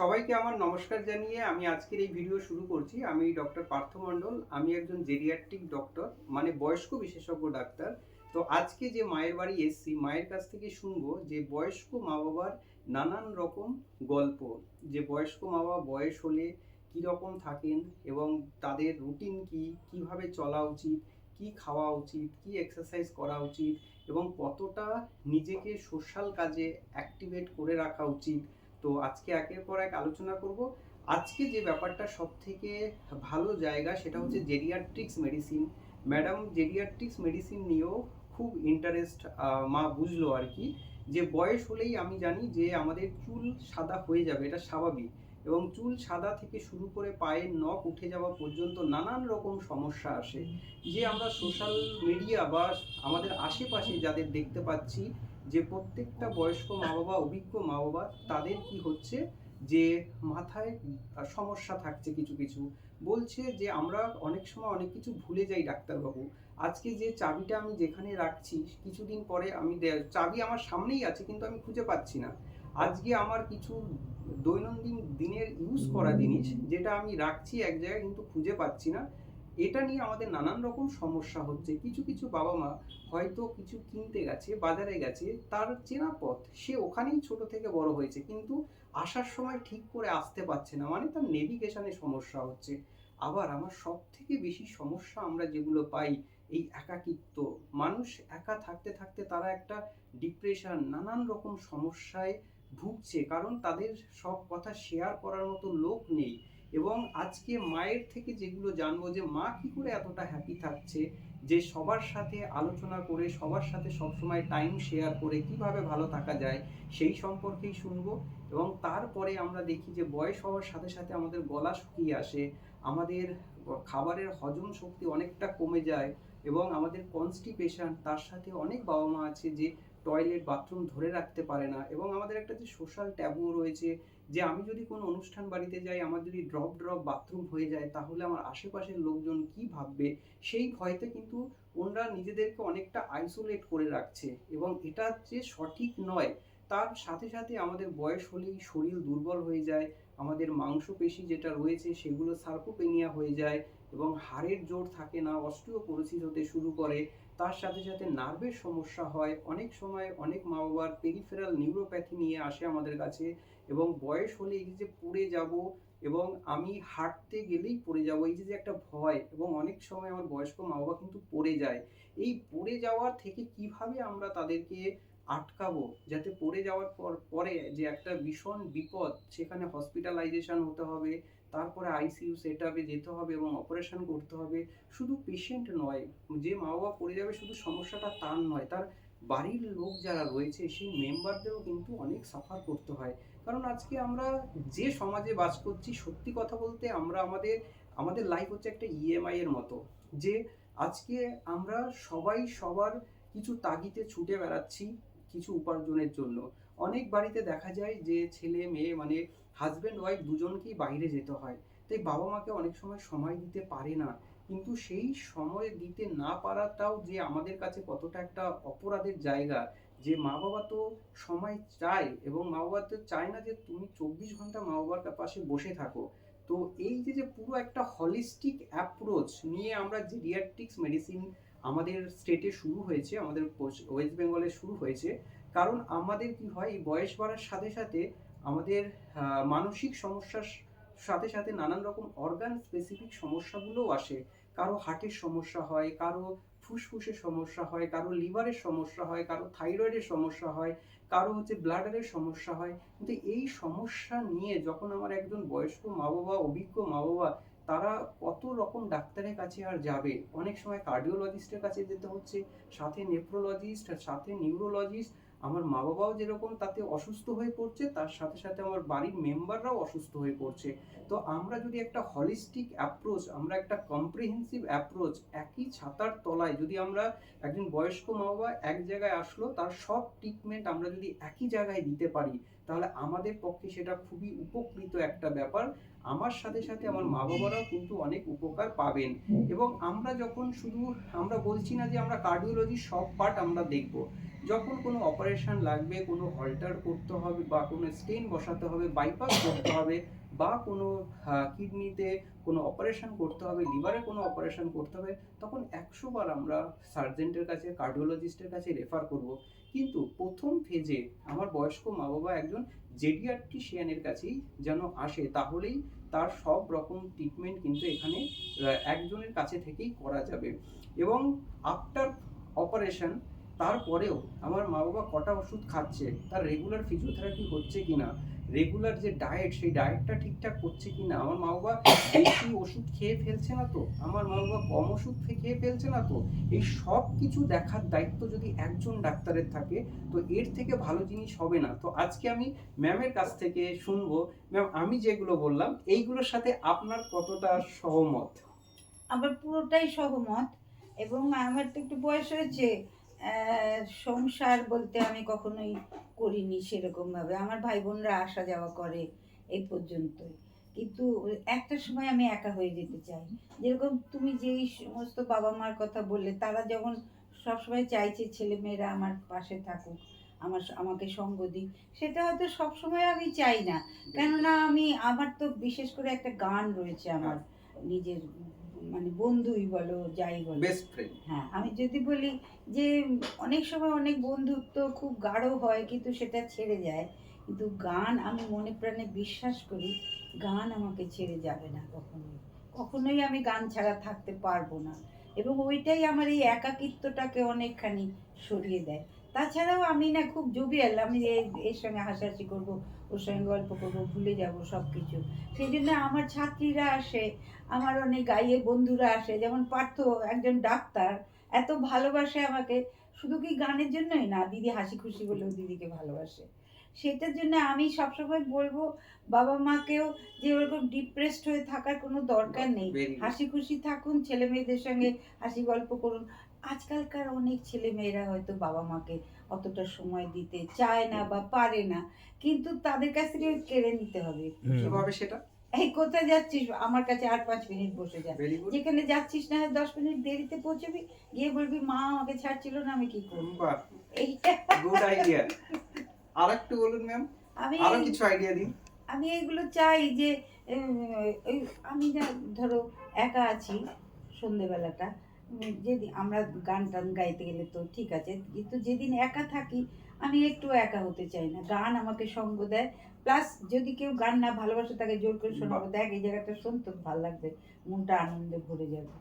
সবাইকে আমার নমস্কার জানিয়ে আমি আজকের এই ভিডিও শুরু করছি। আমি ডক্টর পার্থ মণ্ডল, আমি একজন জেরিয়াট্রিক ডক্টর মানে বয়স্ক বিশেষজ্ঞ ডাক্তার। তো আজকে যে মায়ের বাড়ি এসছি, মায়ের কাছ থেকে শুনব যে বয়স্ক মা বাবার নানান রকম গল্প, যে বয়স্ক মা বাবা বয়স হলে কী রকম থাকেন এবং তাদের রুটিন কি, কীভাবে চলা উচিত, কি খাওয়া উচিত, কি এক্সারসাইজ করা উচিত এবং কতটা নিজেকে সোশ্যাল কাজে অ্যাক্টিভেট করে রাখা উচিত তো আজকে একের পর এক আলোচনা করব। আজকে যে ব্যাপারটা সব থেকে ভালো জায়গা সেটা হচ্ছে geriatrics medicine madam geriatrics medicine নিয়েও খুব ইন্টারেস্ট মা বুঝলো আর কি যে বয়স হলেই আমি জানি যে আমাদের চুল সাদা হয়ে যাবে এটা স্বাভাবিক। এবং চুল সাদা থেকে শুরু করে পায়ের নখ উঠে যাওয়া পর্যন্ত নানান রকম সমস্যা আসে। যে আমরা সোশ্যাল মিডিয়া বা আমাদের আশেপাশে যাদের দেখতে পাচ্ছি যে প্রত্যেকটা বয়স্ক মা বাবা অভিজ্ঞ মা বাবা তাদের কি হচ্ছে? যে মাথায় সমস্যা থাকছে কিছু কিছু। বলছে যে, আমরা অনেক সময় অনেক কিছু ভুলে যাই ডাক্তারবাবু। আজকে যে চাবিটা আমি যেখানে রাখছি, কিছুদিন পরে আমি চাবি আমার সামনেই আছে, কিন্তু আমি খুঁজে পাচ্ছি না। আজকে আমার কিছু দৈনন্দিন দিনের ইউজ করা জিনিস, যেটা আমি রাখছি এক জায়গায়, কিন্তু খুঁজে পাচ্ছি না। এটা নিয়ে আমাদের নানান রকম সমস্যা হচ্ছে। কিছু কিছু বাবা মা হয়তো কিছু কিনতে গেছে, বাজারে গেছে, তার চেনা পথ, সে ওখানেই ছোট থেকে বড় হয়েছে, কিন্তু আসার সময় ঠিক করে আসতে পারছে না মানে তার নেভিগেশনে সমস্যা হচ্ছে। আবার আমার সব থেকে বেশি সমস্যা আমরা যেগুলো পাই, এই একাকিত্ব। মানুষ একা থাকতে থাকতে তারা একটা ডিপ্রেশন নানান রকম সমস্যায় ভুগছে, কারণ তাদের সব কথা শেয়ার করার মতো লোক নেই। এবং আজকে মায়ের থেকে যেগুলো জানব যে মা কি করে এতটা হ্যাপি থাকছে, যে সবার সাথে আলোচনা করে, সবার সাথে সবসময় টাইম শেয়ার করে কীভাবে ভালো থাকা যায়, সেই সম্পর্কেই শুনব এবং তারপরে আমরা দেখি যে বয়স হওয়ার সাথে সাথে আমাদের গলা শুকিয়ে আসে, আমাদের খাবারের হজম শক্তি অনেকটা কমে যায় এবং আমাদের কনস্টিপেশন তার সাথে অনেক বাবা মা আছে যে টয়লেট বাথরুম ধরে রাখতে পারে না। এবং আমাদের একটা যে সোশ্যাল ট্যাবুও রয়েছে, যে আমি যদি কোনো অনুষ্ঠান বাড়িতে যাই, আমার যদি ড্রপ ড্রপ বাথরুম হয়ে যায়, তাহলে আমার আশেপাশের লোকজন কি ভাববে? সেই ভয়তে কিন্তু ওনারা নিজেদেরকে অনেকটা আইসোলেট করে রাখছে। এবং এটা যে সঠিক নয়, তার সাথে সাথে আমাদের বয়স হলেই শরীর দুর্বল হয়ে যায়, আমাদের মাংসপেশি যেটা রয়েছে, সেগুলো সার্কোপেনিয়া হয়ে যায়, এবং হাড়ের জোর থাকে না অস্টিওপোরোসিস হতে শুরু করে। তার সাথে সাথে নার্ভের সমস্যা হয়। অনেক সময় অনেক মা বাবার পেরিফেরাল নিউরোপ্যাথি নিয়ে আসে আমাদের কাছে এবং বয়স হলে এই যে পড়ে যাব এবং আমি হাঁটতে গেলেই পড়ে যাব, এই যে একটা ভয় এবং অনেক সময় আমার বয়স্ক মা বাবা কিন্তু পড়ে যায়। এই পড়ে যাওয়ার থেকে কীভাবে আমরা তাদেরকে আটকাবো যাতে পড়ে যাওয়ার পর, পরে যে একটা ভীষণ বিপদ সেখানে হসপিটালাইজেশন হতে হবে তারপরে আইসিইউ সেট আপে যেতে হবে এবং অপারেশন করতে হবে। শুধু পেশেন্ট নয়, যে মা বাবা পড়ে যাবে শুধু সমস্যাটা তার নয়, তার বাড়ির লোক যারা রয়েছে, সেই মেম্বারদেরও কিন্তু অনেক সাফার করতে হয়। কারণ আজকে আমরা যে সমাজে বাস করছি, সত্যি কথা বলতে আমরা আমাদের আমাদের লাইফ হচ্ছে একটা ইএমআই এর মতো, যে আজকে আমরা সবাই সবার কিছু তাগিতে ছুটে বেড়াচ্ছি কিছু উপার্জনের জন্য। অনেক বাড়িতে দেখা যায় যে ছেলে মেয়ে মানে হাজব্যান্ড ওয়াইফ দুজনকেই বাইরে যেতে হয়। তাই বাবা মাকে অনেক সময় সময় দিতে পারে না। কিন্তু সেই সময় দিতে না পারাটাও যে আমাদের কাছে কতটা একটা অপরাধের জায়গা, যে মা বাবা তো সময় চায় এবং মা বাবা তো চায় না যে তুমি চব্বিশ ঘণ্টা মা বাবার পাশে বসে থাকো। তো এই যে যে পুরো একটা হলিস্টিক অ্যাপ্রোচ নিয়ে আমরা জেরিয়াট্রিক্স মেডিসিন আমাদের স্টেটে শুরু হয়েছে, আমাদের ওয়েস্ট বেঙ্গলে শুরু হয়েছে। কারণ আমাদের কি হয়, এই বয়স বাড়ার সাথে সাথে আমাদের মানসিক সমস্যার সাথে সাথে নানান রকম অর্গান স্পেসিফিক সমস্যাগুলোও আসে। কারও হার্টের সমস্যা হয়, কারও ফুসফুসের সমস্যা হয়, কারও লিভারের সমস্যা হয়, কারও থাইরয়েডের সমস্যা হয়, কারও হচ্ছে ব্লাডারের সমস্যা হয়। কিন্তু এই সমস্যা নিয়ে যখন আমার একজন বয়স্ক মা বাবা অভিজ্ঞ মা বাবা তারা কত রকম ডাক্তারের কাছে আর যাবে? অনেক সময় কার্ডিওলজিস্টের কাছে যেতে হচ্ছে, সাথে নেফ্রোলজিস্ট সাথে নিউরোলজিস্ট আমার মা বাবাও যেরকম তাতে অসুস্থ হয়ে পড়ছে, তার সাথে সাথে আমার বাড়ির মেম্বাররাও অসুস্থ হয়ে পড়ছে। তো আমরা যদি একটা হলিস্টিক অ্যাপ্রোচ আমরা একটা কম্প্রিহেন্সিভ অ্যাপ্রোচ একই ছাতার তলায় যদি আমরা একজন বয়স্ক মা বাবা এক জায়গায় আসলো, তার সব ট্রিটমেন্ট আমরা যদি একই জায়গায় দিতে পারি, তাহলে আমাদের পক্ষে সেটা খুবই উপকৃত একটা ব্যাপার। আমার সাথে সাথে আমার মা বাবারাও কিন্তু অনেক উপকার পাবেন। এবং আমরা যখন শুধু আমরা বলছি না যে আমরা কার্ডিওলজির সব পার্ট আমরা দেখব। যখন কোনো অপারেশন লাগবে কোনো হল্টার করতে হবে বা কোনো স্টেন বসাতে হবে বাইপাস করতে হবে বা কোনো কিডনিতে কোনো অপারেশন করতে হবে লিভারে কোনো অপারেশন করতে হবে তখন একশো বার আমরা সার্জেন্টের কাছে কার্ডিওলজিস্টের কাছে রেফার করব। কিন্তু প্রথম ফেজে আমার বয়স্ক মা বাবা একজন জেডিয়াট্রিশিয়ানের কাছেই যেন আসে, তাহলেই তার সব রকম ট্রিটমেন্ট কিন্তু এখানে একজনের কাছে থেকেই করা যাবে। এবং আফটার অপারেশন তারপরেও আমার মা বাবা কটা ওষুধ খাচ্ছে, তার রেগুলার ফিজিওথেরাপি হচ্ছে কিনা রেগুলার যে ডায়েট সেই ডায়েটটা ঠিকঠাক করছে কি না আমার মা বাবা বেশি ওষুধ খেয়ে ফেলছে না তো? আমার মা বাবা কম ওষুধ খেয়ে ফেলছে না তো? এই সব কিছু দেখার দায়িত্ব যদি একজন ডাক্তারের থাকে, তো এর থেকে ভালো জিনিস হবে না। তো আজকে আমি ম্যামের কাছ থেকে শুনব। ম্যাম আমি যেগুলো বললাম, এইগুলোর সাথে আপনার কতটা সহমত? আমার পুরোটাই সহমত এবং আমার তো একটু বয়স হয়েছে। সংসার বলতে আমি কখনোই করিনি সেরকম ভাবে আমার ভাই বোনরা আসা যাওয়া করে এই পর্যন্তই। কিন্তু একটা সময় আমি একা হয়ে যেতে চাই। যেরকম তুমি যেই সমস্ত বাবা মার কথা বললে, তারা যেমন সবসময় চাইছে ছেলে মেয়েরা আমার পাশে থাকুক, আমার আমাকে সঙ্গ দিক, সেটা হয়তো সবসময় আমি চাই না। কেননা আমি, আমার তো বিশেষ করে একটা গান রয়েছে আমার, নিজের মানে বন্ধুই বলো যাই বলো। বেস্ট ফ্রেন্ড হ্যাঁ আমি যদি বলি যে অনেক সময় অনেক বন্ধুত্ব খুব গাঢ় হয় কিন্তু সেটা ছেড়ে যায়। কিন্তু গান আমি মনে প্রাণে বিশ্বাস করি গান আমাকে ছেড়ে যাবে না কখনোই। কখনোই আমি গান ছাড়া থাকতে পারব না। এবং ওইটাই আমার এই একাকিত্বটাকে অনেকখানি সরিয়ে দেয়। তাছাড়াও আমি না খুব জুবিয়াল আমি এর সঙ্গে হাসাহাসি করব ওর সঙ্গে গল্প করব ভুলে যাব সব কিছু সেই জন্য আমার ছাত্রীরা আসে আমার অনেক গাইয়ে বন্ধুরা আসে যেমন পার্থ একজন ডাক্তার এত ভালোবাসে আমাকে। শুধু কি গানের জন্যই না দিদি হাসি খুশি বলেও দিদিকে ভালোবাসে। সেটার জন্য আমি সবসময় বলব বাবা মাকেও যে ওরকম ডিপ্রেসড হয়ে থাকার কোনো দরকার নেই। হাসি খুশি থাকুন ছেলে মেয়েদের সঙ্গে হাসি গল্প করুন। আজকালকার অনেক ছেলে মেয়েরা হয়তো বাবা মাকে অতটা সময় দিতে চায় না বা পারে না। কিন্তু তাদের কাছ থেকে কেড়ে নিতে হবে। কীভাবে সেটা? এই কোথায় যাচ্ছিস? আমার কাছে আর পাঁচ মিনিট বসে যা। যেখানে যাচ্ছিস না হয় দশ মিনিট দেরিতে পৌঁছবি গিয়ে বলবি মা আমাকে ছাড়ছিল না আমি কি করব? গুড আইডিয়া আর একটু বলুন ম্যাম আমি আরও কিছু আইডিয়া দিন। আমি এইগুলো চাই যে আমি যা ধরো একা আছি সন্ধেবেলাটা। যেদিন আমরা গান টান গাইতে গেলে তো ঠিক আছে কিন্তু যেদিন একা থাকি আমি একটু একা হতে চাই না। গান আমাকে সঙ্গ দেয়। প্লাস যদি কেউ গান না ভালোবাসে তাকে জোর করে শোনাবো। দেখ এই জায়গাটা শুনতে ভালো লাগবে। মনটা আনন্দে ভরে যাবে।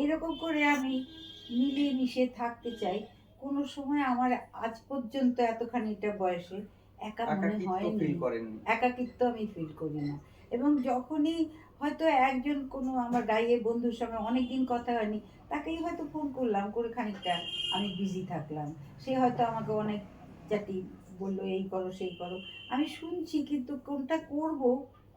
এইরকম করে আমি মিলিয়ে মিশিয়ে থাকতে চাই। কোনো সময় আমার আজ পর্যন্ত এতখানিটা বয়সে একা মনে হয়নি। একাকিত্ব আমি ফিল করি না। এবং যখনই হয়তো একজন কোনো আমার গাইয়ে বন্ধুর সঙ্গে অনেকদিন কথা হয়নি তাকেই হয়তো ফোন করলাম করে খানিকটা আমি বিজি থাকলাম। সে হয়তো আমাকে অনেক জাতি বলল এই করো সেই করো। আমি শুনছি কিন্তু কোনটা করব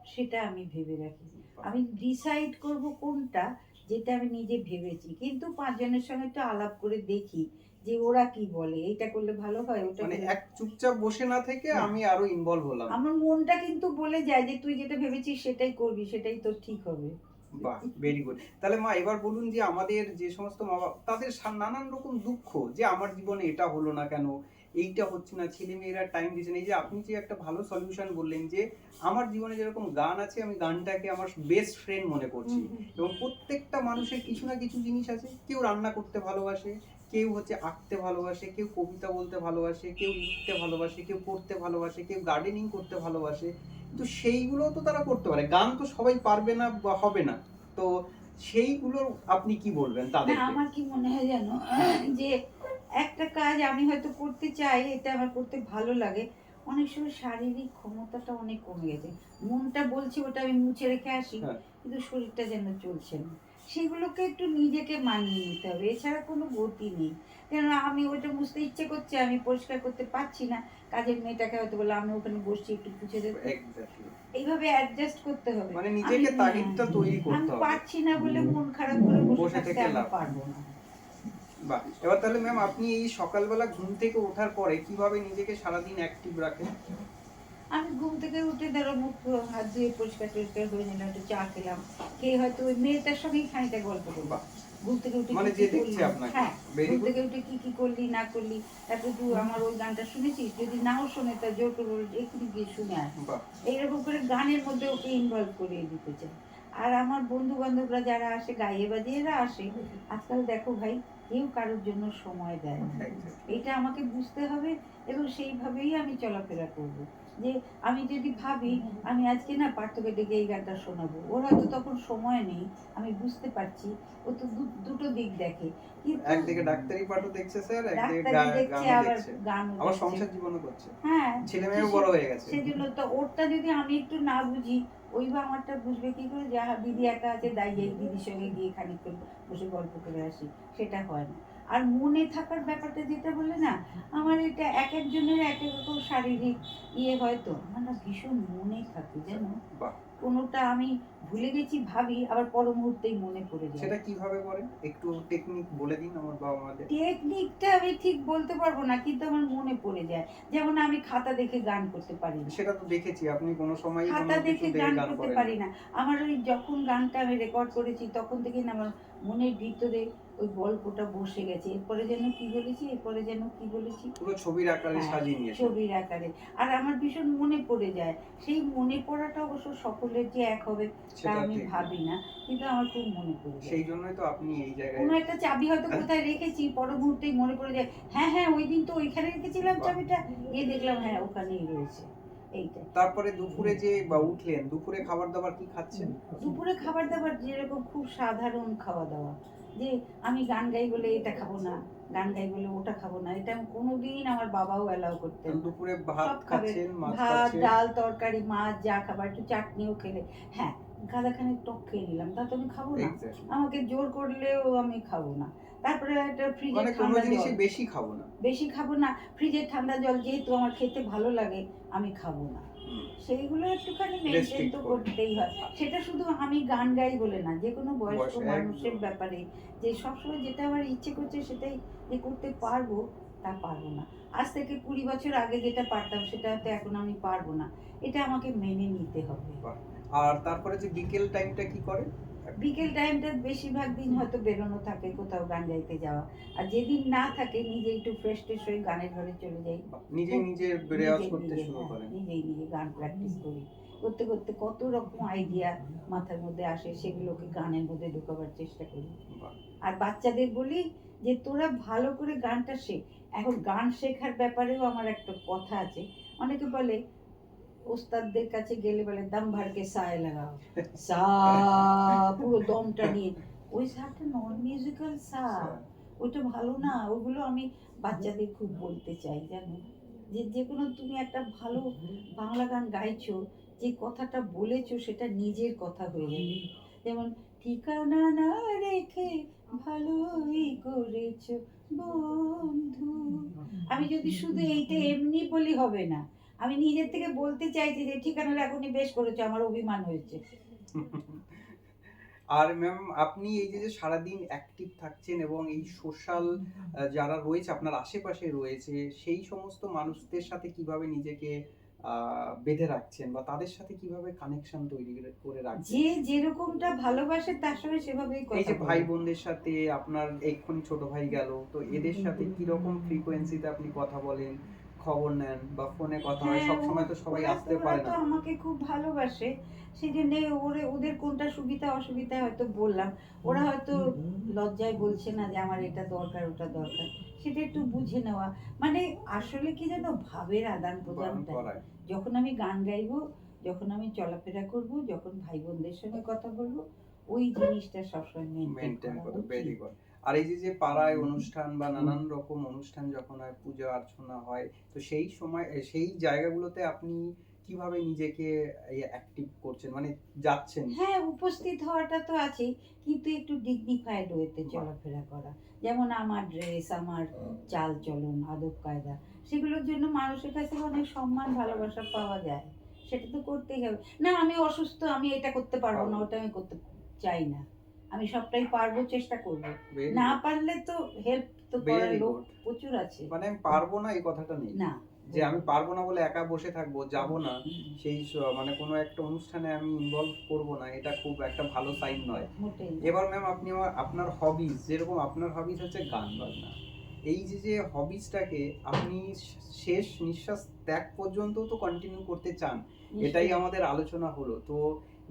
সেটা আমি ভেবে রাখি আমি ডিসাইড করব কোনটা যেটা আমি নিজে ভেবেছি। কিন্তু পাঁচজনের সঙ্গে একটু আলাপ করে দেখি যে ওরা কি বলে এইটা করলে ভালো হয় ওটা মানে এক চুপচাপ বসে না থেকে আমি আরও ইনভলভ হলাম। আমার মনটা কিন্তু বলে যায় যে তুই যেটা ভেবেছিস সেটাই করবি সেটাই তোর ঠিক হবে। বাহ ভেরি গুড তাহলে মা এবার বলুন যে আমাদের যে সমস্ত মা বাবা তাদের নানান রকম দুঃখ যে আমার জীবনে এটা হলো না কেন এইটা হচ্ছে না ছেলে মেয়েরা টাইম দিচ্ছে না। এই যে আপনি যে একটা ভালো সলিউশন বললেন যে আমার জীবনে যেরকম গান আছে আমি গানটাকে আমার বেস্ট ফ্রেন্ড মনে করছি। এবং প্রত্যেকটা মানুষের কিছু না কিছু জিনিস আছে কেউ রান্না করতে ভালোবাসে কেউ হচ্ছে আঁকতে ভালোবাসে কেউ কবিতা বলতে ভালোবাসে কেউ লিখতে ভালোবাসে কেউ পড়তে ভালোবাসে কেউ গার্ডেনিং করতে ভালোবাসে। কিন্তু সেইগুলো তো তারা করতে পারে। গান তো সবাই পারবে না বা হবে না। তো সেইগুলোর আপনি কি বলবেন তাদের আমার কি মনে হয় জানো? যে একটা কাজ আমি হয়তো করতে চাই এটা আমার করতে ভালো লাগে। অনেক সময় শারীরিক ক্ষমতাটা অনেক কমে গেছে। মনটা বলছে ওটা আমি মুছে রেখে আসি। হ্যাঁ। কিন্তু শরীরটা যেন চলছে না। সেগুলোকে একটু নিজেকে মানিয়ে নিতে হবে। এছাড়া কোনো গতি নেই। কেন আমি ওইটা মুছতে ইচ্ছে করছে আমি পরিষ্কার করতে পারছি না। কাজের মেয়েটাকে হয়তো বলে আমি ওখানে বসছি একটু পুছে দেবো এইভাবে অ্যাডজাস্ট করতে হবে। মানে নিজেকে তাগিদটা তৈরি করতে হবে। আমি পারছি না বলে মন খারাপ করে বসে বসে থাকতে আমি পারব না। বাহ! এবার তাহলে ম্যাম আপনি এই সকালবেলা ঘুম থেকে ওঠার পরে কীভাবে নিজেকে সারাদিন অ্যাক্টিভ রাখেন? আমি ঘুম থেকে উঠে ধরো মুখ হাত ধুয়ে পরিষ্কার টরিষ্কার হয়ে নিলাম একটু চা খেলাম। খেয়ে হয়তো ওই মেয়েটার সঙ্গেই খানিকটা গল্প করব ঘুম থেকে উঠে মানে যে দেখছে আপনাকে। হ্যাঁ ঘুম থেকে উঠে কি কি করলি না করলি তারপরে তুই আমার ওই গানটা শুনেছিস? যদি নাও শোনে তা জোর করে এক্ষুনি গিয়ে শুনে বাহ। এইরকম করে গানের মধ্যে ওকে ইনভলভ করিয়ে দিতে চাই। আর আমার বন্ধু বান্ধবরা যারা আসে গাইয়ে বাজিয়েরা আসে আজকাল দেখো ভাই কেউ কারোর জন্য সময় দেয় না। এটা আমাকে বুঝতে হবে এবং সেইভাবেই আমি চলাফেরা করব। যে আমি যদি ভাবি আমি আজকে না পার্থকে ডেকে এই গানটা শোনাবো। ওর হয়তো তখন সময় নেই আমি বুঝতে পারছি। ও তো দুটো দিক দেখে। একদিকে ডাক্তারি পাঠও দেখছে স্যার একদিকে দেখছে আবার দেখছে। আবার সংসার জীবনও করছে। হ্যাঁ ছেলে মেয়েও বড় হয়ে গেছে। সেজন্য তো ওরটা যদি আমি একটু না বুঝি ওই বা আমারটা বুঝবে কি করে? যে দিদি একা আছে তাই যাই দিদির সঙ্গে গিয়ে খানিকক্ষণ বসে গল্প করে আসি। সেটা হয় না। আর মনে থাকার ব্যাপারটা যেটা বলে না আমার এটা এক একজনের এক এক রকম শারীরিক ইয়ে হয়তো আমার না ভীষণ মনে থাকে বাহ। কোনোটা আমি ভুলে গেছি ভাবি আবার পর মুহূর্তেই মনে পড়ে যায়। সেটা কীভাবে করেন একটু টেকনিক বলে দিন আমার বাবা মাদের। টেকনিকটা আমি ঠিক বলতে পারব না কিন্তু আমার মনে পড়ে যায়। যেমন আমি খাতা দেখে গান করতে পারি না। সেটা তো দেখেছি আপনি কোনো সময় খাতা দেখে গান করতে পারি না। আমার ওই যখন গানটা আমি রেকর্ড করেছি তখন থেকে না আমার মনের ভিতরে ওই গল্পটা বসে গেছে। এরপরে যেন কি বলেছি এরপরে যেন কি বলেছি? পুরো ছবির আকারে হ্যাঁ, সাজিয়ে নিয়েছেন ছবির আকারে। আর আমার ভীষণ মনে পড়ে যায় সেই মনে পড়াটা অবশ্য সকলের যে এক হবে তা আমি ভাবি না কিন্তু আমার খুব মনে পড়ে যায়। সেই জন্যই তো আপনি এই জায়গায় কোনো একটা চাবি হয়তো কোথায় রেখেছি পর মুহূর্তেই মনে পড়ে যায় হ্যাঁ হ্যাঁ ওই দিন তো ওইখানে রেখেছিলাম চাবিটা গিয়ে দেখলাম হ্যাঁ ওখানেই রয়েছে এইটা তারপরে দুপুরে যে বা উঠলেন দুপুরে খাবার দাবার কি খাচ্ছেন? দুপুরে খাবার দাবার যেরকম খুব সাধারণ খাওয়া দাওয়া যে আমি গান গাই বলে এটা খাব না গান গাই বলে ওটা খাব না এটা আমি কোনোদিন আমার বাবাও অ্যালাউ করতেন দুপুরে ভাত খাচ্ছেন ভাত ডাল তরকারি মাছ যা খাবার একটু চাটনিও খেলে। হ্যাঁ গাদাখানে টক খেয়ে নিলাম তা তো আমি খাব না। আমাকে জোর করলেও আমি খাব না। তারপরে একটা ফ্রিজে মানে ঠান্ডা জল। বেশি খাব না। বেশি খাব না। ফ্রিজের ঠান্ডা জল যেহেতু আমার খেতে ভালো লাগে আমি খাব না। সেইগুলো একটুখানি মেনটেন তো করতেই হয়। সেটা শুধু আমি গান গাই বলে না যে কোনো বয়স্ক মানুষের ব্যাপারে যে সবসময় যেটা আমার ইচ্ছে করছে সেটাই যে করতে পারব তা পারব না। আজ থেকে কুড়ি বছর আগে যেটা পারতাম সেটা তো এখন আমি পারব না। এটা আমাকে মেনে নিতে হবে। আর তারপরে যে বিকেল টাইমটা কি করে? বিকেল টাইমটা বেশিরভাগ দিন হয়তো বেরোনো থাকে কোথাও গান গাইতে যাওয়া। আর যেদিন না থাকে নিজে একটু ফ্রেশ ট্রেশ হয়ে গানের ঘরে চলে যাই। নিজে নিজে রেওয়াজ করতে শুরু হ্যাঁ, করেন। নিজেই নিজে গান প্র্যাকটিস করি। করতে করতে কত রকম আইডিয়া মাথার মধ্যে আসে সেগুলোকে গানের মধ্যে ঢোকাবার চেষ্টা করি। আর বাচ্চাদের বলি যে তোরা ভালো করে গানটা শেখ এখন গান শেখার ব্যাপারেও আমার একটা কথা আছে। অনেকে বলে ওস্তাদদের কাছে গেলে বলে দম ভরকে সায় লাগাও। সা পুরো দমটা নিয়ে। ওই সাটা নন মিউজিক্যাল সা ওইটা ভালো না। ওগুলো আমি বাচ্চাদের খুব বলতে চাই জানো? যে যে কোনো তুমি একটা ভালো বাংলা গান গাইছো যে কথাটা বলেছ সেটা নিজের কথা হয়ে যাবে যেমন ঠিকানা না রেখে ভালোই করেছ বন্ধু। আমি যদি শুধু এইটা এমনি বলি হবে না। আমি নিজের থেকে বলতে চাইছি যে ঠিকানা এখনই বেশ করেছ আমার অভিমান হয়েছে। আর ম্যাম আপনি এই যে যে সারাদিন অ্যাক্টিভ থাকছেন এবং এই সোশ্যাল যারা রয়েছে আপনার আশেপাশে রয়েছে সেই সমস্ত মানুষদের সাথে কীভাবে নিজেকে বেঁধে রাখছেন বা তাদের সাথে কীভাবে কানেকশন তৈরি করে রাখছেন? যে যেরকমটা ভালোবাসে তার সঙ্গে সেভাবেই এই কথা যে বলে। ভাই বোনদের সাথে আপনার এক্ষুনি ছোট ভাই গেল তো এদের সাথে কি রকম ফ্রিকোয়েন্সিতে আপনি কথা বলেন? খবর নেন বা ফোনে কথা হয় হ্যাঁ, সব সময় তো সবাই আসতে পারে তো না আমাকে খুব ভালোবাসে সেই জন্য ওরে ওদের কোনটা সুবিধা অসুবিধা হয়তো বললাম। ওরা হয়তো লজ্জায় বলছে না যে আমার এটা দরকার ওটা দরকার। সেটা একটু বুঝে নেওয়া। মানে আসলে কি জানো ভাবের আদান প্রদানটা। যখন আমি গান গাইবো যখন আমি চলাফেরা করব যখন ভাই বোনদের সঙ্গে কথা বলব ওই জিনিসটা সবসময় মেনটেন করা ভেরি উচিত। গুড আর এই যে যে পাড়ায় অনুষ্ঠান বা নানান রকম অনুষ্ঠান যখন হয় পূজা অর্চনা হয় তো সেই সময় সেই জায়গাগুলোতে আপনি কীভাবে নিজেকে অ্যাক্টিভ করছেন? মানে যাচ্ছেন? হ্যাঁ উপস্থিত হওয়াটা তো আছেই কিন্তু একটু ডিগনিফাইড ওয়েতে চলাফেরা করা। যেমন আমার ড্রেস আমার চাল চলন আদব কায়দা সেগুলোর জন্য মানুষের কাছে অনেক সম্মান ভালোবাসা পাওয়া যায়। সেটা তো করতেই হবে। না আমি অসুস্থ আমি এটা করতে পারব না ওটা আমি করতে চাই না। আমি সবটাই পারব চেষ্টা করব। না পারলে তো হেল্প তো করার লোক প্রচুর আছে। মানে আমি পারব না এই কথাটা নেই না। যে আমি পারব না বলে একা বসে থাকব যাব না সেই মানে কোনো একটা অনুষ্ঠানে আমি ইনভলভ করব না এটা খুব একটা ভালো সাইন নয়। এবার ম্যাম আপনি আমার আপনার হবিজ যেরকম আপনার হবিজ হচ্ছে গান বাজনা। এই যে যে হবিজটাকে আপনি শেষ নিঃশ্বাস ত্যাগ পর্যন্ত তো কন্টিনিউ করতে চান এটাই আমাদের আলোচনা হলো। তো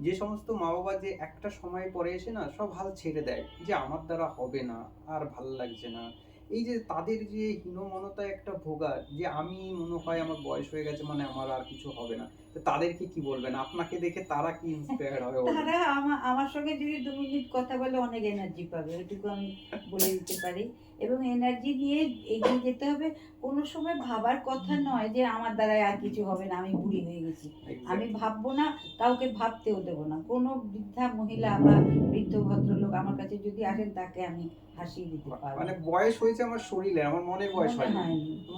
যে সমস্ত মা বাবা যে একটা সময় পরে এসে না সব হাল ছেড়ে দেয় যে আমার দ্বারা হবে না, আর ভালো লাগছে না। এই যে তাদের যে হীনমনতা একটা ভোগা, যে আমি মনে হয় আমার বয়স হয়ে গেছে মানে আমার আর কিছু হবে না। তাদেরকে কি বলবেন? আপনাকে দেখে তারা কি ইন্সপায়ার হবে? তারা আমার আমার সঙ্গে যদি দু মিনিট কথা বলে অনেক এনার্জি পাবে এটুকু আমি বলে দিতে পারি। এবং এনার্জি নিয়ে এগিয়ে যেতে হবে। কোনো সময় ভাবার কথা নয় যে আমার দ্বারাই আর কিছু হবে না আমি বুড়ি হয়ে গেছি। আমি ভাববো না কাউকে ভাবতেও দেবো না। কোনো বৃদ্ধা মহিলা বা বৃদ্ধ ভদ্রলোক আমার কাছে যদি আসেন তাকে আমি হাসিয়ে দিতে পারব। মানে বয়স হয়েছে আমার শরীরে আমার মনের বয়স হয়নি।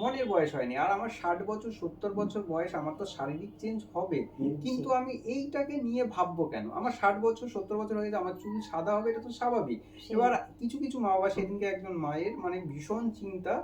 মনের বয়স হয়নি। আর আমার ষাট বছর সত্তর বছর বয়স আমার তো শারীরিক চেঞ্জ হবে কিন্তু আমি এইটাকে নিয়ে ভাববো কেন? আমার ষাট বছর সত্তর বছর হয়ে গেছে আমার চুল সাদা হবে এটা তো স্বাভাবিক। এবার কিছু কিছু মা বাবা সেদিনকে একজন মায়ের মানে ভীষণ চিন্তা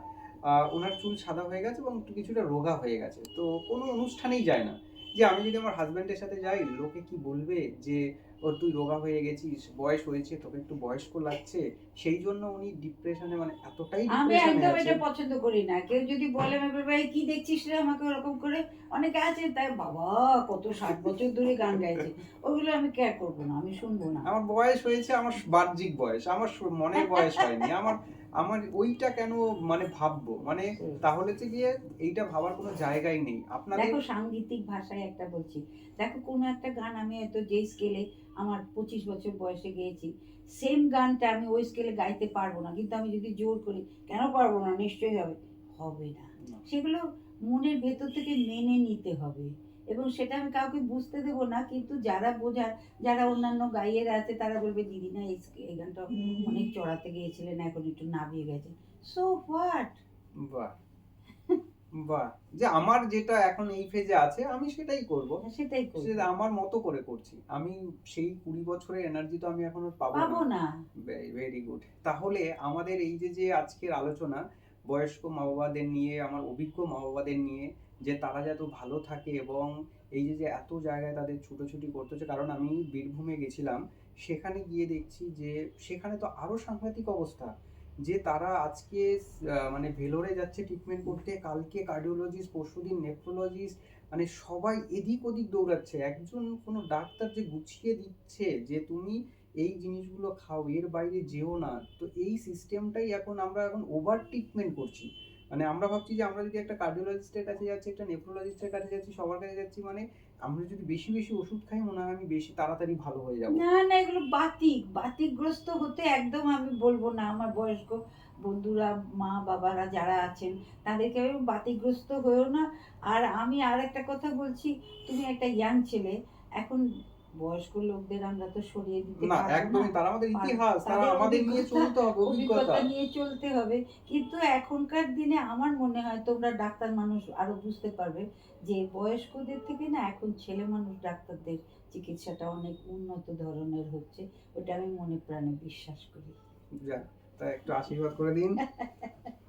আহ, ওনার চুল সাদা হয়ে গেছে এবং একটু কিছুটা রোগা হয়ে গেছে। তো কোনো অনুষ্ঠানেই যায় না। যে আমি যদি আমার হাজব্যান্ডের সাথে যাই লোকে কি বলবে যে ও তুই রোগা হয়ে গেছিস বয়স হয়েছে তোকে একটু বয়স্ক লাগছে সেই জন্য উনি ডিপ্রেশনে মানে এতটাই আমি একদম এটা পছন্দ করি না। কেউ যদি বলে আমার ভাই কি দেখছিস রে আমাকে ওরকম করে? অনেকে আছে তাই বাবা কত ষাট বছর ধরে গান গাইছে। ওগুলো আমি কেয়ার করব না আমি শুনব না। আমার বয়স হয়েছে আমার বাহ্যিক বয়স আমার মনের বয়স হয়নি আমার আমার ওইটা কেন মানে ভাববো? মানে তাহলে তো গিয়ে এইটা ভাবার কোনো জায়গাই নেই। আপনাদের দেখো সাংগীতিক ভাষায় একটা বলছি। দেখো কোনো একটা গান আমি হয়তো যেই স্কেলে আমার পঁচিশ বছর বয়সে গেয়েছি সেম গানটা আমি ওই স্কেলে গাইতে পারব না। কিন্তু আমি যদি জোর করি কেন পারব না? নিশ্চয়ই হবে। হবে না। না। সেগুলো মনের ভেতর থেকে মেনে নিতে হবে। এবং সেটা আমি কাউকে বুঝতে দেবো না কিন্তু যারা বোঝার যারা অন্যান্য গাইয়েরা আছে তারা বলবে দিদি না এই গানটা অনেক চড়াতে গিয়েছিলেন এখন একটু নামিয়ে গেছে। সো হোয়াট বাহ। বাহ। যে আমার যেটা এখন এই ফেজে আছে আমি সেটাই করব। সেটাই করব। সেটা আমার মতো করে করছি। আমি সেই কুড়ি বছরের এনার্জি তো আমি এখন আর পাবো পাবো না। না ভেরি গুড তাহলে আমাদের এই যে যে আজকের আলোচনা বয়স্ক মা বাবাদের নিয়ে আমার অভিজ্ঞ মা বাবাদের নিয়ে যে তারা যাতে ভালো থাকে এবং এই যে যে এত জায়গায় তাদের ছুটোছুটি করতে হচ্ছে, কারণ আমি বীরভূমে গেছিলাম, সেখানে গিয়ে দেখছি যে, সেখানে তো আরও সাংঘাতিক অবস্থা, যে তারা আজকে মানে ভেলোরে যাচ্ছে ট্রিটমেন্ট করতে, কালকে কার্ডিওলজিস্ট পরশুদিন নেফ্রোলজিস্ট মানে সবাই এদিক ওদিক দৌড়াচ্ছে, একজন কোনো ডাক্তার যে গুছিয়ে দিচ্ছে যে তুমি এই জিনিসগুলো খাও, এর বাইরে যেও না, তো এই সিস্টেমটাই এখন আমরা এখন ওভার ট্রিটমেন্ট করছি। মানে আমরা ভাবছি যে আমরা যদি একটা কার্ডিওলজিস্টের কাছে যাচ্ছি, একটা নেফ্রোলজিস্টের কাছে যাচ্ছি, সবার কাছে যাচ্ছি মানে আমরা যদি বেশি বেশি ওষুধ খাই, মনে হয় আমি বেশি তাড়াতাড়ি ভালো হয়ে যাব। না না, এগুলো বাতিক, বাতিকগ্রস্ত হতে একদম আমি বলব না। আমার বয়স্ক বন্ধুরা, মা, বাবারা যারা আছেন, তাদেরকে বাতিগ্রস্ত হয়েও না। আর আমি আর একটা কথা বলছি, তুমি একটা ইয়াং ছেলে, এখন বয়স্ক লোকদের আমরা তো সরিয়ে দিতে না একদমই তারা আমাদের ইতিহাস তারা আমাদের নিয়ে চলতে হবে অভিজ্ঞতা। অভিজ্ঞতা নিয়ে চলতে হবে। কিন্তু এখনকার দিনে আমার মনে হয় তোমরা ডাক্তার মানুষ আরও বুঝতে পারবে যে বয়স্কদের থেকে না এখন ছেলে মানুষ ডাক্তারদের চিকিৎসাটা অনেক উন্নত ধরনের হচ্ছে। ওটা আমি মনে প্রাণে বিশ্বাস করি। যাক তা একটু আশীর্বাদ করে দিন।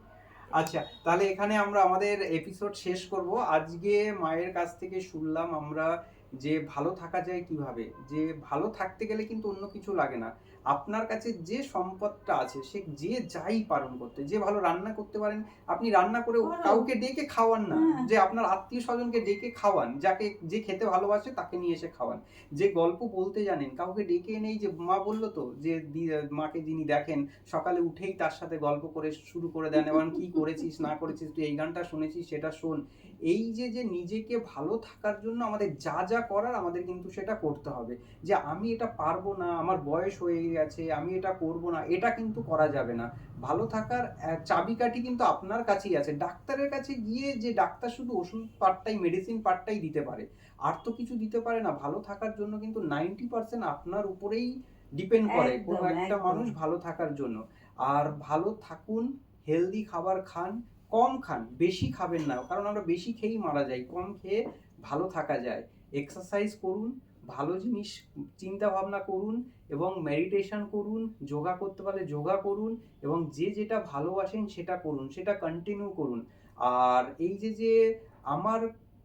আচ্ছা তাহলে এখানে আমরা আমাদের এপিসোড শেষ করব। আজকে মায়ের কাছ থেকে শুনলাম আমরা যে ভালো থাকা যায় কীভাবে? যে ভালো থাকতে গেলে কিন্তু অন্য কিছু লাগে না। আপনার কাছে যে সম্পদটা আছে সে যে যাই পালন করতে যে ভালো রান্না করতে পারেন আপনি রান্না করে কাউকে ডেকে খাওয়ান না। হ্যাঁ। যে আপনার আত্মীয় স্বজনকে ডেকে খাওয়ান যাকে যে খেতে ভালোবাসে তাকে নিয়ে এসে খাওয়ান। যে গল্প বলতে জানেন কাউকে ডেকে নেই যে মা বলল তো যে মাকে যিনি দেখেন সকালে উঠেই তার সাথে গল্প করে শুরু করে দেন এবং কি করেছিস না করেছিস তুই এই গানটা শুনেছিস সেটা শোন। এই যে যে নিজেকে ভালো থাকার জন্য আমাদের যা যা করার আমাদের কিন্তু সেটা করতে হবে। যে আমি এটা পারব না আমার বয়স হয়ে গেছে আমি এটা করব না এটা কিন্তু করা যাবে না। ভালো থাকার চাবিকাঠি কিন্তু আপনার কাছেই আছে। ডাক্তারের কাছে গিয়ে যে ডাক্তার শুধু ওষুধ পার্টটাই মেডিসিন পার্টটাই দিতে পারে। আর তো কিছু দিতে পারে না। ভালো থাকার জন্য কিন্তু নাইনটি পার্সেন্ট আপনার উপরেই ডিপেন্ড করে। কোনো একটা মানুষ ভালো থাকার জন্য। আর ভালো থাকুন হেলদি খাবার খান কম খান, বেশি খাবেন না, কারণ আমরা বেশি খেয়েই মারা যাই, কম খেয়ে ভালো থাকা যায়। এক্সারসাইজ করুন, ভালো জিনিস, চিন্তা ভাবনা করুন এবং মেডিটেশন করুন, যোগা করতে পারলে যোগা করুন এবং যে যেটা ভালোবাসেন সেটা করুন, সেটা কন্টিনিউ করুন। আর এই যে যে আমার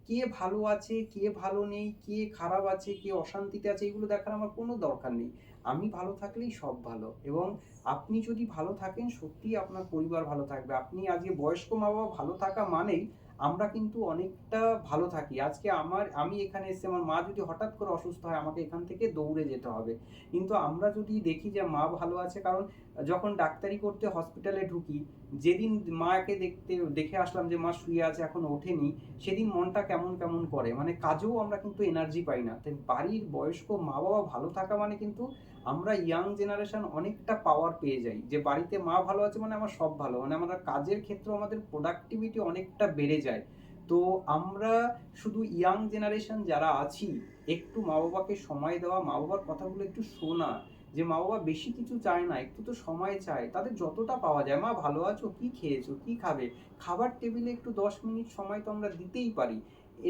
কে ভালো আছে, কে ভালো নেই, কে খারাপ আছে, কে অশান্তিতে আছে, এগুলো দেখার আমার কোনো দরকার নেই। আমি ভালো থাকলেই সব ভালো। এবং আপনি যদি ভালো থাকেন, সত্যিই আপনার পরিবার ভালো থাকবে। আপনি আজকে বয়স্ক মা বাবা ভালো থাকা মানেই আমরা কিন্তু অনেকটা ভালো থাকি। আজকে আমার, আমি এখানে এসে আমার মা যদি হঠাৎ করে অসুস্থ হয়, আমাকে এখান থেকে দৌড়ে যেতে হবে। কিন্তু আমরা যদি দেখি যে মা ভালো আছে, কারণ যখন ডাক্তারি করতে হসপিটালে ঢুকি, যেদিন মাকে দেখতে, দেখে আসলাম যে মা শুয়ে আছে, এখন ওঠেনি, সেদিন মনটা কেমন কেমন করে। মানে কাজেও আমরা কিন্তু এনার্জি পাই না। তাই বাড়ির বয়স্ক মা বাবা ভালো থাকা মানে কিন্তু আমরা ইয়াং জেনারেশন অনেকটা পাওয়ার পেয়ে যাই। যে বাড়িতে মা ভালো আছে মানে আমার সব ভালো। মানে আমরা কাজের ক্ষেত্রে আমাদের প্রোডাক্টিভিটি অনেকটা বেড়ে যায়। তো আমরা শুধু ইয়াং জেনারেশন যারা আছি, একটু মা বাবাকে সময় দেওয়া মা বাবার কথাগুলো একটু শোনা, যে মা বাবা বেশি কিছু চায় না, একটু তো সময় চায়, তাদের যতটা পাওয়া যায়, মা ভালো আছো, কি খেয়েছো, কি খাবে? খাবার টেবিলে একটু দশ মিনিট সময় তো আমরা দিতেই পারি।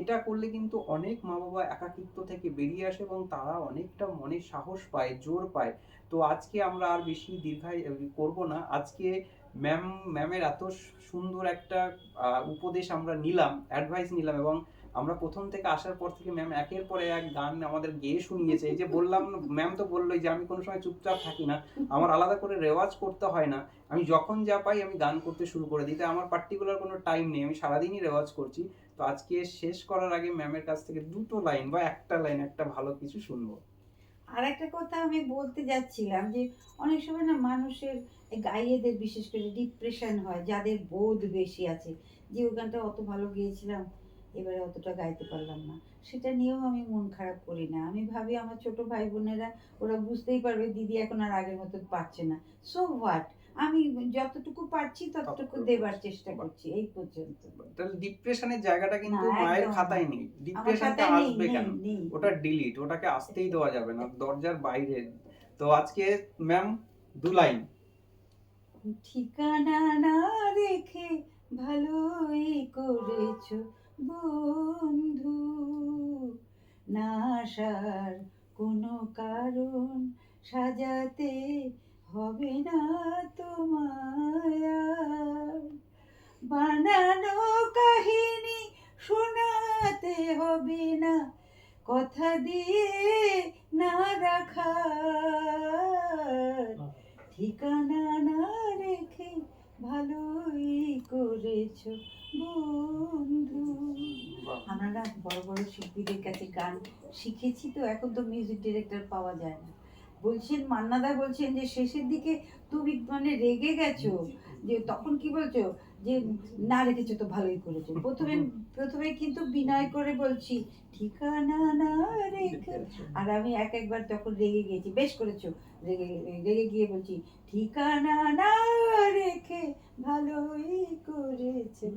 এটা করলে কিন্তু অনেক মা বাবা একাকিত্ব থেকে বেরিয়ে আসে এবং তারা অনেকটা মনে সাহস পায়, জোর পায়। তো আজকে আমরা আর বেশি দীর্ঘায় করব না। আজকে ম্যাম ম্যামের এত সুন্দর একটা উপদেশ আমরা নিলাম অ্যাডভাইস নিলাম এবং আমরা প্রথম থেকে আসার পর থেকে ম্যাম একের পরে এক গান আমাদের গেয়ে শুনিয়েছে। এই যে বললাম ম্যাম তো বললোই যে আমি কোনো সময় চুপচাপ থাকি না, আমার আলাদা করে রেওয়াজ করতে হয় না। আমি যখন যা পাই আমি গান করতে শুরু করে দিই। তাই আমার পার্টিকুলার কোনো টাইম নেই, আমি সারাদিনই রেওয়াজ করছি। তো আজকে শেষ করার আগে ম্যামের কাছ থেকে দুটো লাইন বা একটা লাইন একটা ভালো কিছু শুনব। আর একটা কথা আমি বলতে যাচ্ছিলাম যে, অনেক সময় না মানুষের গাইয়েদের বিশেষ করে ডিপ্রেশন হয়, যাদের বোধ বেশি আছে। যে ওই গানটা অত ভালো গিয়েছিলাম, এবারে অতটা গাইতে পারলাম না। সেটা নিয়েও আমি মন খারাপ করি না। আমি ভাবি আমার ছোট ভাই বোনেরা, ওরা বুঝতেই পারবে দিদি এখন আর আগের মতো পারছে না। সো হোয়াট আমি যতটুকু পারছি ততটুকু দেবার চেষ্টা করছি এই পর্যন্ত। তাহলে ডিপ্রেশনের জায়গাটা কিন্তু মায়ের খাতায় নেই। ডিপ্রেশনটা আসবে কেন? ওটা ডিলিট ওটাকে আসতেই দেওয়া যাবে না দরজার বাইরে। তো আজকে ম্যাম দু লাইন ঠিকানা না রেখে ভালোই করেছ বন্ধু। না আসার কোনো কারণ সাজাতে হবে না তোমায় বানানো কাহিনী শোনাতে হবে না, কথা দিয়ে না রাখার। ঠিকানা না রেখে ভালোই করেছ বন্ধু। আমরা বড় বড় শিল্পীদের কাছে গান শিখেছি, তো এখন তো মিউজিক ডিরেক্টর পাওয়া যায় না। বলছেন মান্নাদা বলছেন যে শেষের দিকে তুমি মানে রেগে গেছো, যে তখন কি বলছো? যে না রেখেছো তো ভালোই করেছ। প্রথমে প্রথমে কিন্তু বিনয় করে বলছি, ঠিকানা না রেখে আর আমি এক একবার তখন রেগে গিয়েছি, বেশ করেছ, রেগে রেগে গিয়ে বলছি, ঠিকানা না রেখে ভালোই করেছে।